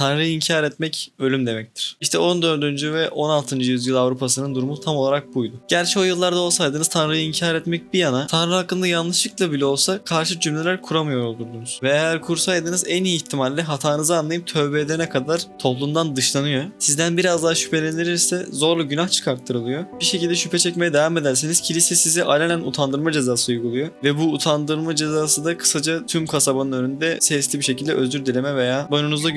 Tanrı'yı inkar etmek ölüm demektir. İşte 14. ve 16. yüzyıl Avrupa'sının durumu tam olarak buydu. Gerçi o yıllarda olsaydınız Tanrı'yı inkar etmek bir yana Tanrı hakkında yanlışlıkla bile olsa karşı cümleler kuramıyor olurdunuz. Ve eğer kursaydınız en iyi ihtimalle hatanızı anlayıp tövbe edene kadar toplumdan dışlanıyor. Sizden biraz daha şüphelenilirse zorla günah çıkarttırılıyor. Bir şekilde şüphe çekmeye devam ederseniz kilise sizi alenen utandırma cezası uyguluyor. Ve bu utandırma cezası da kısaca tüm kasabanın önünde sesli bir şekilde özür dileme veya boynunuzda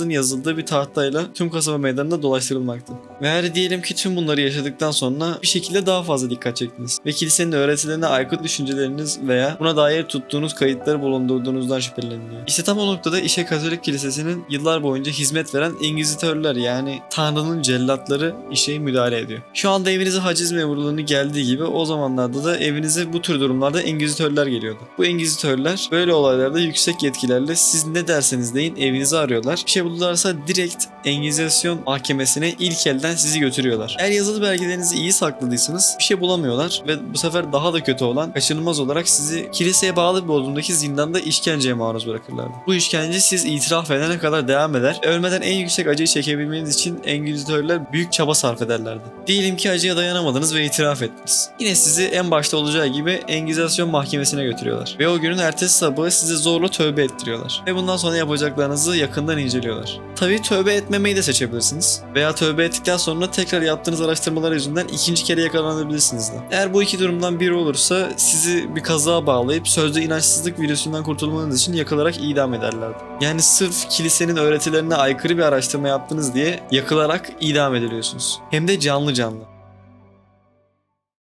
günahlarınızın yazıldığı bir tahtayla tüm kasaba meydanında dolaştırılmaktı. Ve diyelim ki tüm bunları yaşadıktan sonra bir şekilde daha fazla dikkat çektiniz. Ve kilisenin öğretilerine aykırı düşünceleriniz veya buna dair tuttuğunuz kayıtları bulundurduğunuzdan şüpheleniliyor. İşte tam o noktada işe Katolik Kilisesi'nin yıllar boyunca hizmet veren Engizitörler yani Tanrı'nın cellatları işe müdahale ediyor. Şu anda evinize haciz memurluğunu geldiği gibi o zamanlarda da evinize bu tür durumlarda Engizitörler geliyordu. Bu Engizitörler böyle olaylarda yüksek yetkilerle siz ne derseniz deyin evinizi arıyorlar. Bir şey bulurlarsa direkt Engizasyon mahkemesine ilk elden sizi götürüyorlar. Eğer yazılı belgelerinizi iyi sakladıysanız bir şey bulamıyorlar ve bu sefer daha da kötü olan kaçınılmaz olarak sizi kiliseye bağlı bir bodrumdaki zindanda işkenceye maruz bırakırlardı. Bu işkence siz itiraf edene kadar devam eder. Ölmeden en yüksek acıyı çekebilmeniz için Engizitörler büyük çaba sarf ederlerdi. Diyelim ki acıya dayanamadınız ve itiraf ettiniz. Yine sizi en başta olacağı gibi Engizasyon mahkemesine götürüyorlar. Ve o günün ertesi sabahı sizi zorla tövbe ettiriyorlar. Ve bundan sonra yapacaklarınızı yakından inceliyorlar. Tabii tövbe etmemeyi de seçebilirsiniz. Veya tövbe ettikten sonra tekrar yaptığınız araştırmalar yüzünden ikinci kere yakalanabilirsiniz de. Eğer bu iki durumdan biri olursa sizi bir kazığa bağlayıp sözde inançsızlık virüsünden kurtulmanız için yakılarak idam ederlerdi. Yani sırf kilisenin öğretilerine aykırı bir araştırma yaptınız diye yakılarak idam ediliyorsunuz. Hem de canlı canlı.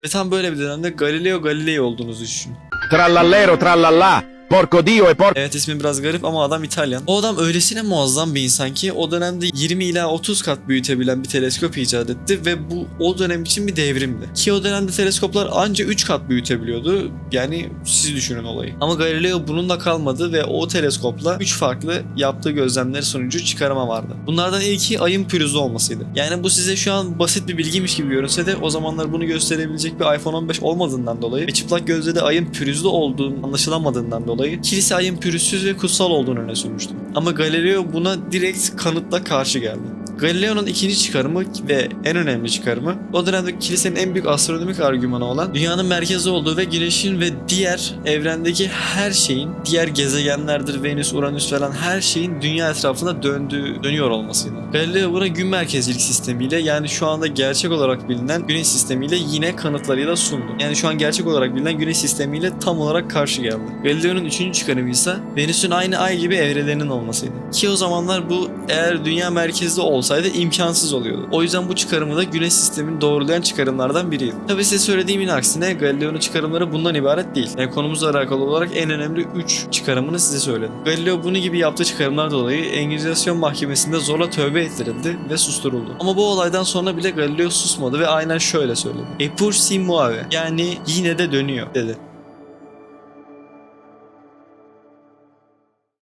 Ve tam böyle bir dönemde Galileo Galilei olduğunuzu düşünün. Trallallero trallallà, porco dio e porco... Evet ismi biraz garip ama adam İtalyan. O adam öylesine muazzam bir insan ki o dönemde 20 ila 30 kat büyütebilen bir teleskop icat etti ve bu o dönem için bir devrimdi. Ki o dönemde teleskoplar anca 3 kat büyütebiliyordu. Yani siz düşünün olayı. Ama Galileo bununla kalmadı ve o teleskopla 3 farklı yaptığı gözlemleri sonucu çıkarıma vardı. Bunlardan ilki ayın pürüzlü olmasıydı. Yani bu size şu an basit bir bilgiymiş gibi görünse de o zamanlar bunu gösterebilecek bir iPhone 15 olmadığından dolayı ve çıplak gözle de ayın pürüzlü olduğu anlaşılamadığından dolayı kilise ayın pürüzsüz ve kutsal olduğunu öne sürmüştü. Ama Galileo buna direkt kanıtla karşı geldi. Galileo'nun ikinci çıkarımı ve en önemli çıkarımı o dönemde kilisenin en büyük astronomik argümanı olan dünyanın merkezi olduğu ve güneşin ve diğer evrendeki her şeyin diğer gezegenlerdir Venüs, Uranüs falan her şeyin dünya etrafında döndüğü, dönüyor olmasıydı. Galileo buna gün merkezcilik sistemiyle yani şu anda gerçek olarak bilinen güneş sistemiyle yine kanıtlarıyla sundu. Yani şu an gerçek olarak bilinen güneş sistemiyle tam olarak karşı geldi. Galileo'nun üçüncü çıkarımı ise Venüs'ün aynı ay gibi evrelerinin olmasıydı. Ki o zamanlar bu eğer dünya merkezli olsaydı imkansız oluyordu. O yüzden bu çıkarımı da güneş sistemini doğrulayan çıkarımlardan biriydi. Tabi size söylediğimin aksine Galileo'nun çıkarımları bundan ibaret değil. Yani konumuzla alakalı olarak en önemli 3 çıkarımını size söyledim. Galileo bunu gibi yaptığı çıkarımlar dolayı Engizasyon mahkemesinde zorla tövbe ettirildi ve susturuldu. Ama bu olaydan sonra bile Galileo susmadı ve aynen şöyle söyledi. Epur si muove yani yine de dönüyor dedi.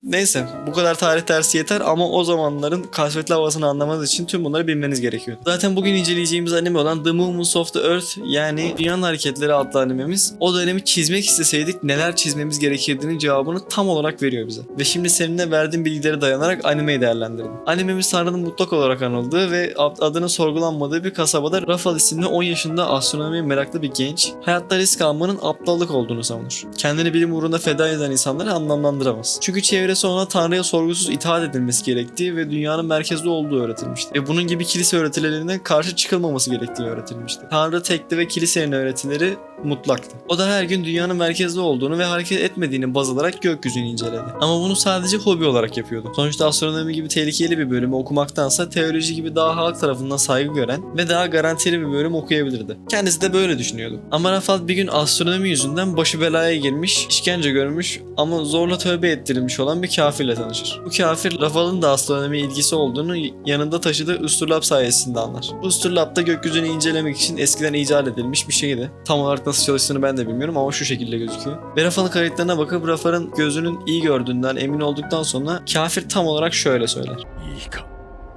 Neyse bu kadar tarih dersi yeter ama o zamanların kasvetli havasını anlamanız için tüm bunları bilmeniz gerekiyor. Zaten bugün inceleyeceğimiz anime olan The Movements of the Earth yani Dünyanın Hareketleri adlı animemiz o dönemi çizmek isteseydik neler çizmemiz gerekirdiğinin cevabını tam olarak veriyor bize. Ve şimdi seninle verdiğim bilgilere dayanarak animeyi değerlendirdim. Animemiz Tanrı'nın mutlak olarak anıldığı ve adının sorgulanmadığı bir kasabada Rafael isimli 10 yaşında astronomiye meraklı bir genç hayatta risk almanın aptallık olduğunu savunur. Kendini bilim uğruna feda eden insanları anlamlandıramaz. Çünkü çevresi ona Tanrı'ya sorgusuz itaat edilmesi gerektiği ve dünyanın merkezde olduğu öğretilmişti. Ve bunun gibi kilise öğretilerine karşı çıkılmaması gerektiği öğretilmişti. Tanrı tekti ve kilisenin öğretileri mutlaktı. O da her gün dünyanın merkezde olduğunu ve hareket etmediğini baz alarak gökyüzünü inceledi. Ama bunu sadece hobi olarak yapıyordu. Sonuçta astronomi gibi tehlikeli bir bölümü okumaktansa teoloji gibi daha halk tarafından saygı gören ve daha garantili bir bölüm okuyabilirdi. Kendisi de böyle düşünüyordu. Ama Rafal bir gün astronomi yüzünden başı belaya girmiş, işkence görmüş ama zorla tövbe ettirilmiş olan bir kafirle tanışır. Bu kafir Rafal'ın da astronomiye ilgisi olduğunu yanında taşıdığı Usturlap sayesinde anlar. Bu Usturlap da gökyüzünü incelemek için eskiden icat edilmiş bir şeydi. Tam olarak nasıl çalıştığını ben de bilmiyorum ama şu şekilde gözüküyor. Ve Rafal'ın kayıtlarına bakıp Rafal'ın gözünün iyi gördüğünden emin olduktan sonra kafir tam olarak şöyle söyler. いいか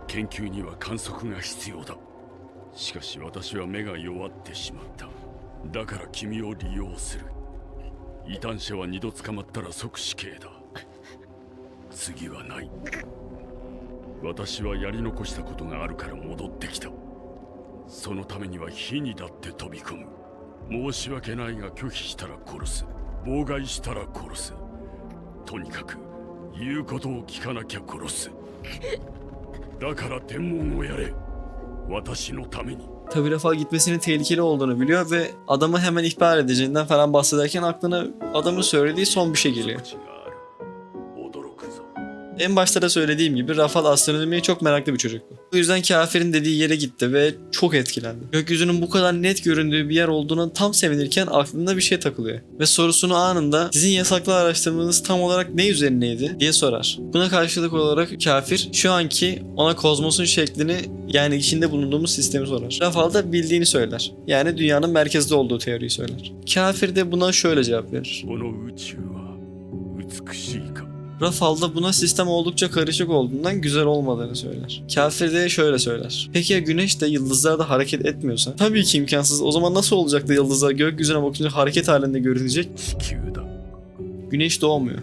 研究には観測が必要だしかし私は目が弱ってしまっただから君を利用する異端者は二度捕まったら即死刑だ 次はない私はやり残したことがあるから戻ってきたそのためには火にだって飛び込む申し訳ないが拒否したら殺す妨害したら殺すとにかく言うことを聞かなきゃ殺すだから天文をやれ私のために Tabi Rafa gitmesinin tehlikeli olduğunu biliyor ve adamı hemen ihbar edeceğinden falan bahsederken aklına adamın söylediği son bir şey geliyor. 命がある驚くぞ En başta da söylediğim gibi Rafal astronomiye çok meraklı bir çocuktu. Bu yüzden kafirin dediği yere gitti ve çok etkilendi. Gökyüzünün bu kadar net göründüğü bir yer olduğuna tam sevinirken aklında bir şey takılıyor. Ve sorusunu anında sizin yasaklı araştırmanız tam olarak ne üzerineydi diye sorar. Buna karşılık olarak kafir şu anki ona kozmosun şeklini yani içinde bulunduğumuz sistemi sorar. Rafal da bildiğini söyler. Yani dünyanın merkezde olduğu teoriyi söyler. Kafir de buna şöyle cevap verir. この宇宙は美しいか Rafal'da buna sistem oldukça karışık olduğundan güzel olmadığını söyler. Kafirde'ye şöyle söyler. Peki ya güneş de yıldızlar da hareket etmiyorsa? Tabii ki imkansız. O zaman nasıl olacak da yıldızlar gökyüzüne bakınca hareket halinde görünecek? Güneş doğmuyor.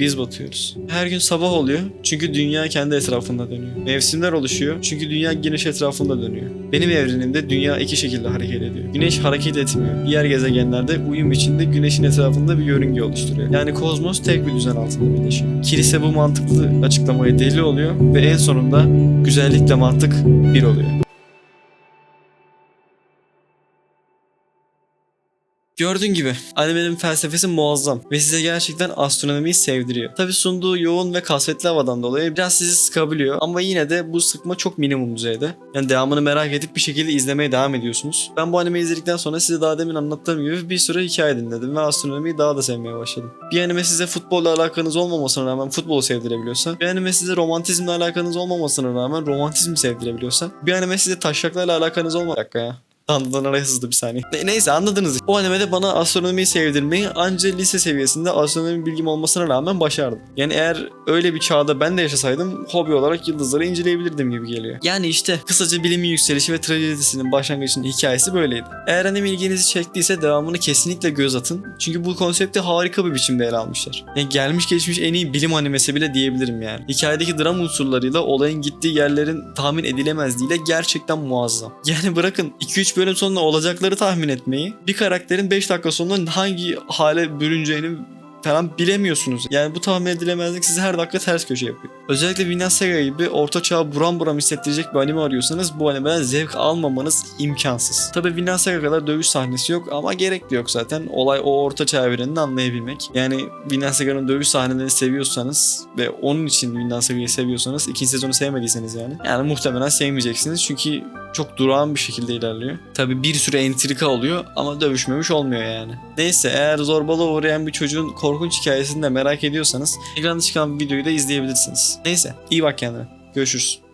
Biz batıyoruz. Her gün sabah oluyor çünkü dünya kendi etrafında dönüyor. Mevsimler oluşuyor çünkü dünya güneş etrafında dönüyor. Benim evrenimde dünya iki şekilde hareket ediyor. Güneş hareket etmiyor. Diğer gezegenlerde uyum içinde güneşin etrafında bir yörünge oluşturuyor. Yani kozmos tek bir düzen altında birleşiyor. Kilise bu mantıklı açıklamaya deli oluyor ve en sonunda güzellikle mantık bir oluyor. Gördüğün gibi animenin felsefesi muazzam ve size gerçekten astronomiyi sevdiriyor. Tabi sunduğu yoğun ve kasvetli havadan dolayı biraz sizi sıkabiliyor ama yine de bu sıkma çok minimum düzeyde. Yani devamını merak edip bir şekilde izlemeye devam ediyorsunuz. Ben bu animeyi izledikten sonra size daha demin anlattığım gibi bir süre hikaye dinledim ve astronomiyi daha da sevmeye başladım. Bir anime size futbolla alakanız olmamasına rağmen futbolu sevdirebiliyorsa, bir anime size romantizmle alakanız olmamasına rağmen romantizmi sevdirebiliyorsa, bir anime size taşaklarla alakanız olma... Bir dakika ya. Dandadan araya sızdı bir saniye. Ne- neyse anladınız. O animede bana astronomiyi sevdirmeyi anca lise seviyesinde astronomi bilgim olmasına rağmen başardım. Yani eğer öyle bir çağda ben de yaşasaydım hobi olarak yıldızları inceleyebilirdim gibi geliyor. Yani işte kısaca bilimin yükselişi ve trajedisinin başlangıcının hikayesi böyleydi. Eğer anime ilginizi çektiyse devamını kesinlikle göz atın. Çünkü bu konsepti harika bir biçimde ele almışlar. Yani gelmiş geçmiş en iyi bilim animesi bile diyebilirim yani. Hikayedeki dram unsurlarıyla olayın gittiği yerlerin tahmin edilemezliğiyle gerçekten muazzam. Yani bırakın 2-3 bölüm sonunda olacakları tahmin etmeyi, bir karakterin 5 dakika sonra hangi hale bürüneceğini falan bilemiyorsunuz. Yani bu tahmin edilemezlik sizi her dakika ters köşe yapıyor. Özellikle Vinland Saga gibi orta çağı buram buram hissettirecek bir anime arıyorsanız bu animeden zevk almamanız imkansız. Tabi Vinland Saga kadar dövüş sahnesi yok ama gerek de yok zaten. Olay o orta çağ evrenini anlayabilmek. Yani Vinland Saga'nın dövüş sahnelerini seviyorsanız ve onun için Vinland Saga'yı seviyorsanız ikinci sezonu sevmediyseniz yani. Yani muhtemelen sevmeyeceksiniz çünkü çok durağan bir şekilde ilerliyor. Tabi bir sürü entrika oluyor ama dövüşmemiş olmuyor yani. Neyse eğer zorbalığa uğrayan bir çocuğun korkunç hikayesini de merak ediyorsanız ekranda çıkan videoyu da izleyebilirsiniz. Neyse iyi bak kendine. Görüşürüz.